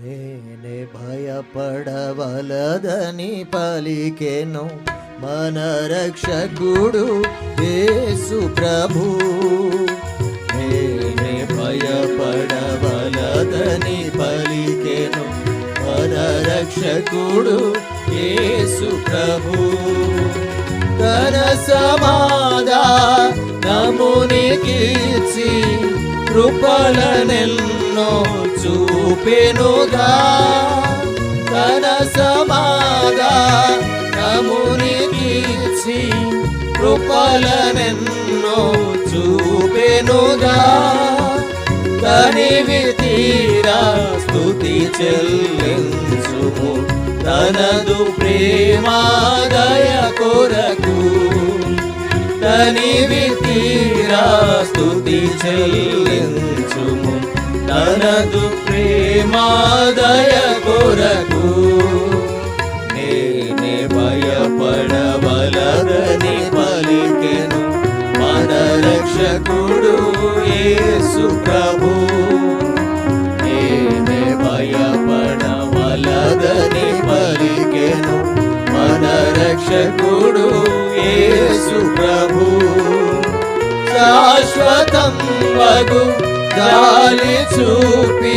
నేనే భయపడవలదని పలికెను మన రక్షకుడు యేసు ప్రభు. నేనే భయపడవలదని పలికెను మన రక్షకుడు యేసు ప్రభు. తన సమాధా సమాధానమునికిచ్చి కృపలనెన్నో చూపెనుగా. తన సమాధానమునికిచ్చి కృపలనెన్నో చూపెనుగా. తనివి తీరా స్థుతి చెల్లించుము. తనదు ప్రేమాదయ కొరకు తనివి తీరా స్థుతి చెల్లించుము. తనదు ప్రేమాదయ కొరకు నేనే భయపడబలదని పలికెను. మన రక్షకుడు యేసు ప్రభు. శాశ్వతం వగు గాలి చూపి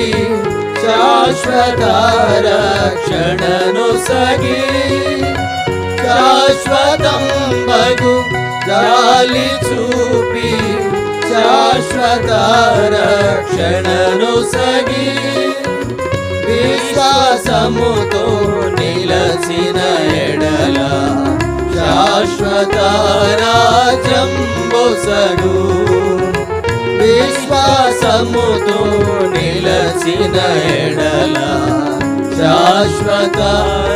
శాశ్వత రక్షణను సగి శాశ్వతం బగు గాలి చూపి శాశ్వత రక్షణను సగి విశ్వాసముతో నిలసిన ఎడల శాశ్వత రాజ్యం బొసగు విశ్వాసముతో నిలచిన ఎడల శాశ్వత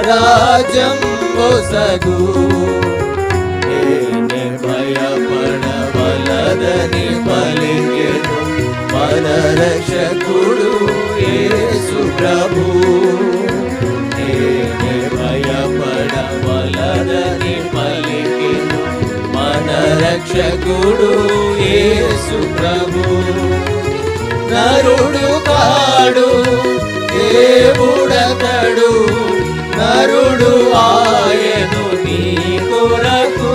రాజ్యం బొసగు భయపడవలదని పలికెను మన రక్షకుడు యేసు ప్రభు. భయపడవలదని పలికెను మన రక్షకుడు యేసు ప్రభు. నరుడు కాడు దేవుడతడు. నరుడు ఆయను నీ కొరకు.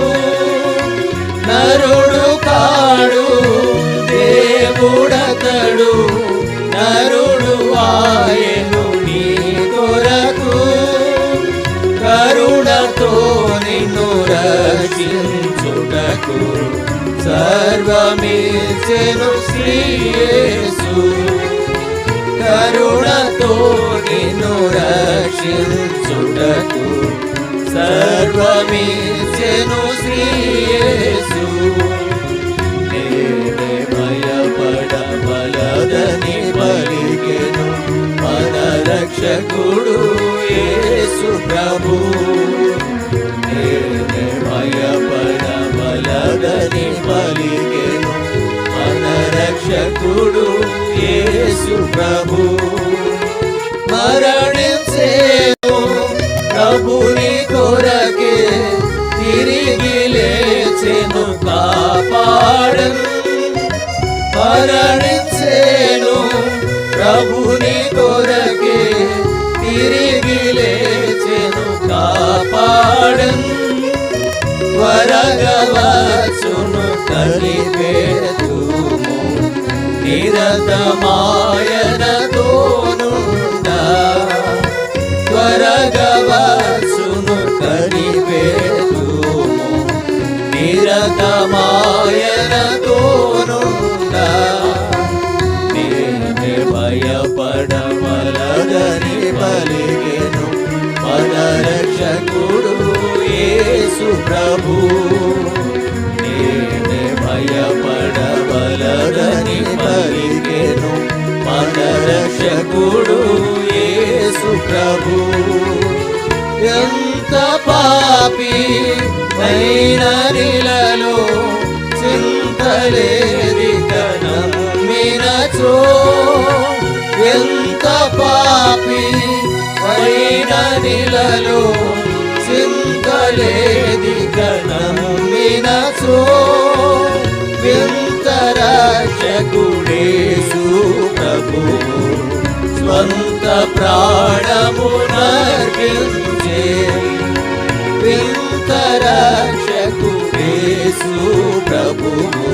నరుడు కాడు దేవుడతడు. నరుడు ఆయను నీ కొరకు. కరుణతో నిన్ను రచించుటకు సర్వమిచెను శ్రీయేసు కరుణతో నిన్ను రక్షించుటకు సర్వమిచెను శ్రీయేసు నేనే భయపడవలదని పలికెను మన రక్షకుడు యేసు ప్రభు. రక్షకుడు యేసు ప్రభు. మరణించేను ప్రభుని కొరకే తిరిగి లేచెను కాపాడను. మరణించేను ప్రభుని కొరకే తిరిగి లేచెను కాపాడను. వరగవచును కలిపే నిరతమాయనతోనుండా త్వరగవచును కలిపేతుము నిరతమాయనతోనుండా నేనే భయపడవలదని పలికెను. యేసు ప్రభు ప్రభు ఎంత పాపి అయిన చింతలేది చింతలేదిక ఎంత పాపి అయిన చింతలేది చింతలేదిక నమ్మినచో వింత రక్షకుడేసు ప్రభు స్వంత ప్రా నర్పించే వింత రక్షకు యేసు ప్రభువు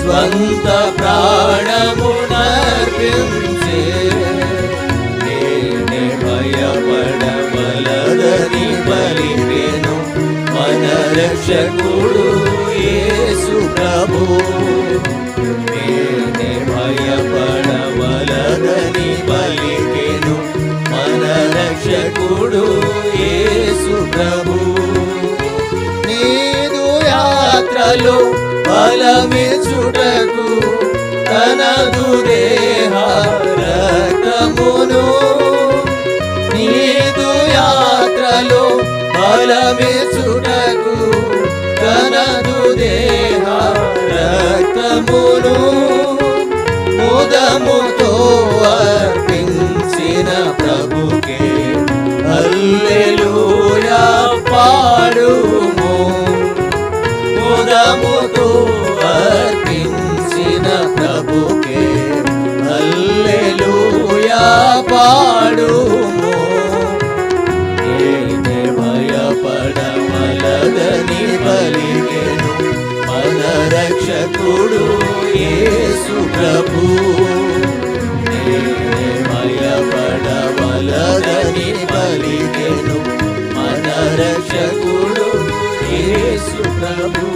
స్వంత ప్రాణము నేనే భయపడవలదని మన రక్షకుడు యేసు ప్రభు యాత్రలో బలమిచుటకు తనదు దేహ రక్తమును నీదు యాత్రలో బలమిచుటకు తనదు దేహ రక్తమును ముదముతో అర్పించిన ప్రభుకే హల్లెలూయా పాడుము ఏనే భయపడవలదని పలికెను. మన రక్షకుడు యేసు ప్రభు నేనే భయపడవలదని పలికెను మన రక్షకుడు యేసు ప్రభు.